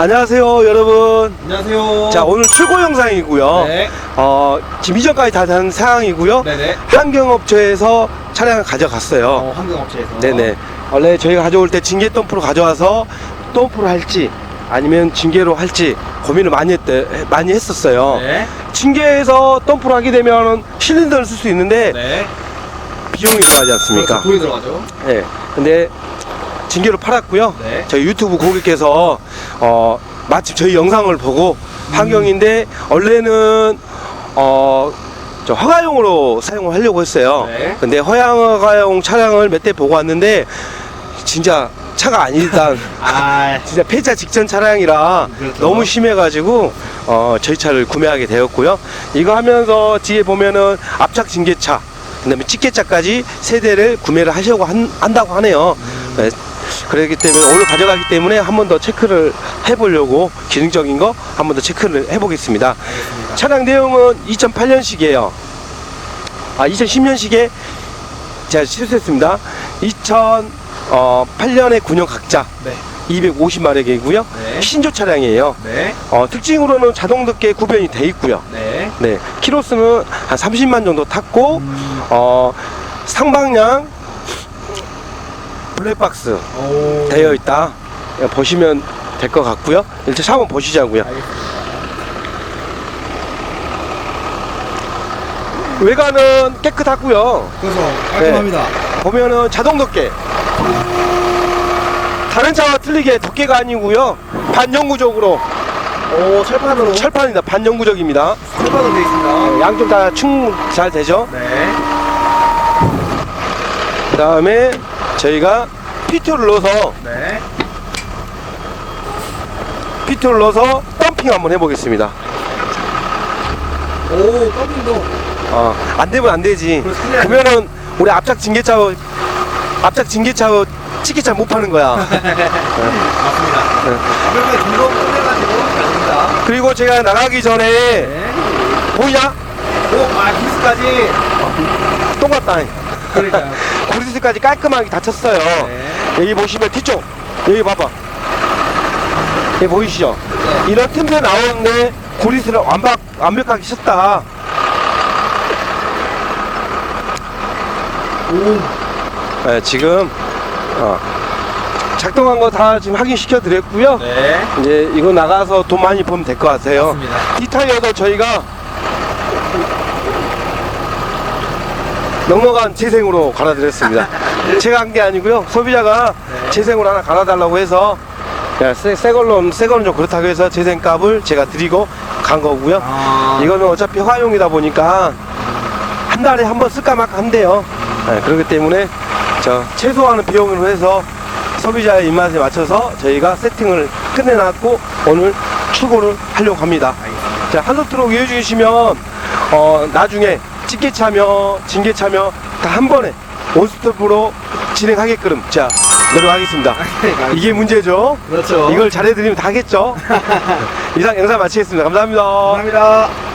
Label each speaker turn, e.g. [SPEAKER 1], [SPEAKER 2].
[SPEAKER 1] 안녕하세요, 여러분.
[SPEAKER 2] 안녕하세요.
[SPEAKER 1] 자, 오늘 출고 영상이고요.
[SPEAKER 2] 네.
[SPEAKER 1] 어, 지금 이전까지 다 된 상황이고요.
[SPEAKER 2] 네네.
[SPEAKER 1] 환경업체에서 차량을 가져갔어요.
[SPEAKER 2] 어, 환경업체에서.
[SPEAKER 1] 네네. 원래 저희가 가져올 때 징계 덤프로 가져와서 덤프로 할지 아니면 징계로 할지 고민을 많이 했대, 많이 했었어요.
[SPEAKER 2] 네.
[SPEAKER 1] 징계에서 덤프로 하게 되면 실린더를 쓸 수 있는데
[SPEAKER 2] 네.
[SPEAKER 1] 비용이 들어가지 않습니까?
[SPEAKER 2] 그렇죠. 돈이 들어가죠.
[SPEAKER 1] 네. 근데 징계로 팔았고요.
[SPEAKER 2] 네.
[SPEAKER 1] 저희 유튜브 고객께서 어 마침 저희 영상을 보고 환경인데 원래는 어 저 허가용으로 사용을 하려고 했어요.
[SPEAKER 2] 네.
[SPEAKER 1] 근데 허가용 차량을 몇 대 보고 왔는데 진짜 차가 아니다.
[SPEAKER 2] 아,
[SPEAKER 1] 진짜 폐차 직전 차량이라
[SPEAKER 2] 그렇죠.
[SPEAKER 1] 너무 심해가지고 어 저희 차를 구매하게 되었고요. 이거 하면서 뒤에 보면은 앞착 징계차, 그다음에 집게차까지 세 대를 구매를 하려고 한, 한다고 하네요. 네, 그렇기 때문에 오늘 가져가기 때문에 한 번 더 체크를 해보려고 기능적인 거 한 번 더 체크를 해보겠습니다.
[SPEAKER 2] 알겠습니다.
[SPEAKER 1] 차량 내용은 2008년식이에요. 아, 2010년식에 제가 실수했습니다. 2008년에 9년 각자
[SPEAKER 2] 네.
[SPEAKER 1] 250마력이고요.
[SPEAKER 2] 네.
[SPEAKER 1] 신조 차량이에요.
[SPEAKER 2] 네.
[SPEAKER 1] 어, 특징으로는 자동 득계 구변이 돼 있고요.
[SPEAKER 2] 네.
[SPEAKER 1] 네, 키로수는 한 30만 정도 탔고
[SPEAKER 2] 음.
[SPEAKER 1] 어, 상방향 블랙박스
[SPEAKER 2] 오.
[SPEAKER 1] 되어 있다. 예, 보시면 될 것 같고요. 일단 차 한번 보시자고요. 외관은 깨끗하고요.
[SPEAKER 2] 그래서 깔끔합니다.
[SPEAKER 1] 보면은 자동 덮개. 다른 차와 틀리게 덮개가 아니고요. 반영구적으로
[SPEAKER 2] 오, 철판으로.
[SPEAKER 1] 철판입니다. 반영구적입니다.
[SPEAKER 2] 철판으로 되어 있습니다.
[SPEAKER 1] 네, 양쪽 다 충 잘 되죠.
[SPEAKER 2] 네.
[SPEAKER 1] 그 다음에 저희가 피트를 넣어서
[SPEAKER 2] 네.
[SPEAKER 1] 피트를 넣어서 덤핑 한번 해보겠습니다.
[SPEAKER 2] 오, 더빙도.
[SPEAKER 1] 어, 안 되면 안 되지. 그러면은 우리 앞작 징계차 앞작 징계차 치기차 못 파는 거야.
[SPEAKER 2] 맞습니다.
[SPEAKER 1] 네.
[SPEAKER 2] 끝내가지고 갑니다.
[SPEAKER 1] 그리고 제가 나가기 전에
[SPEAKER 2] 네.
[SPEAKER 1] 보이냐?
[SPEAKER 2] 오, 아, 기스까지.
[SPEAKER 1] 똑같다.
[SPEAKER 2] 그러니까요.
[SPEAKER 1] 고리스까지 깔끔하게 닫혔어요.
[SPEAKER 2] 네.
[SPEAKER 1] 여기 보시면 뒤쪽 여기 봐봐. 여기 보이시죠?
[SPEAKER 2] 네.
[SPEAKER 1] 이런 틈새 나오는데 고리스를 완벽 완벽하게 쳤다.
[SPEAKER 2] 오.
[SPEAKER 1] 네, 지금 어, 작동한 거 다 지금 확인시켜 드렸고요.
[SPEAKER 2] 네.
[SPEAKER 1] 이제 이거 나가서 돈 많이 벌면 될 것 같아요.
[SPEAKER 2] 맞습니다.
[SPEAKER 1] 디타이어도 저희가 넉넉한 재생으로 갈아드렸습니다. 제가 한 게 아니고요. 소비자가
[SPEAKER 2] 네.
[SPEAKER 1] 재생으로 하나 갈아달라고 해서 야, 새, 새 걸로, 새 거는 좀 그렇다고 해서 재생값을 제가 드리고 간 거고요.
[SPEAKER 2] 아.
[SPEAKER 1] 이거는 어차피 화용이다 보니까 한 달에 한 번 쓸까 말까 한대요. 네, 그렇기 때문에 저 최소화하는 비용으로 해서 소비자의 입맛에 맞춰서 저희가 세팅을 끝내놨고 오늘 출고를 하려고 합니다. 자, 한도트로 이어주시면 어, 나중에 집게차며 징계 차며 다 한 번에 원스톱으로 진행하게끔 자 노력하겠습니다. 이게 문제죠.
[SPEAKER 2] 그렇죠.
[SPEAKER 1] 이걸 잘해드리면 다 하겠죠. 이상 영상 마치겠습니다. 감사합니다.
[SPEAKER 2] 감사합니다.